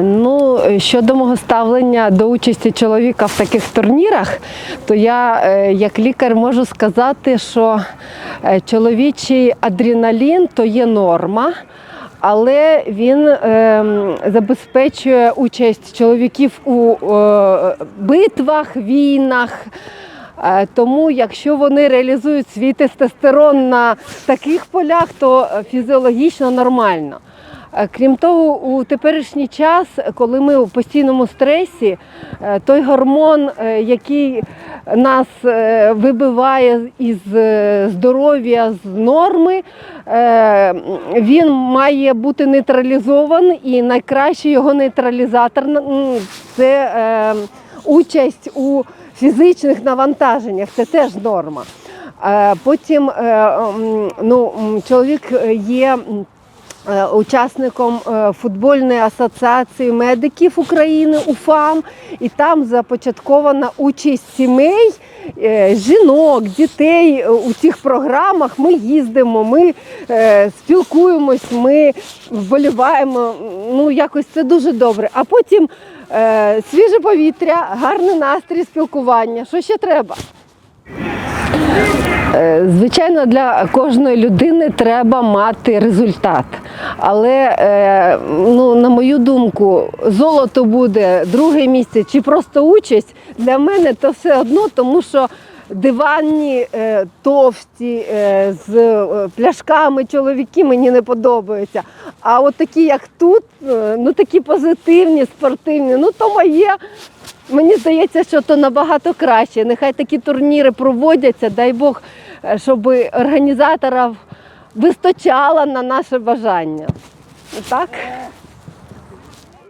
Ну, щодо мого ставлення до участі чоловіка в таких турнірах, то я е, як лікар можу сказати, що е, чоловічий адреналін то є норма. Але він е, забезпечує участь чоловіків у е, битвах, війнах. Е, Тому, якщо вони реалізують свій тестостерон на таких полях, то е, фізіологічно нормально. Е, Крім того, у теперішній час, коли ми у постійному стресі, е, той гормон, е, який нас вибиває із здоров'я з норми, він має бути нейтралізований, і найкращий його нейтралізатор це участь у фізичних навантаженнях. Це теж норма. Потім ну, чоловік є. Е, Учасником е, футбольної асоціації медиків України УФАМ, і там започаткована участь сімей, е, жінок, дітей у цих програмах. Ми їздимо, ми спілкуємось, ми вболіваємо. Ну, якось це дуже добре. А потім свіже повітря, гарний настрій, спілкування. Що ще треба? Е, Звичайно, для кожної людини треба мати результат. Але, е, ну, на мою думку, золото буде друге місце чи просто участь для мене то все одно, тому що диванні е, товсті з пляшками чоловіки мені не подобаються. А от такі, як тут, ну такі позитивні, спортивні, ну то моє. Мені здається, що то набагато краще. Нехай такі турніри проводяться, дай Бог, е, щоб організаторів вистачало на наше бажання. Так?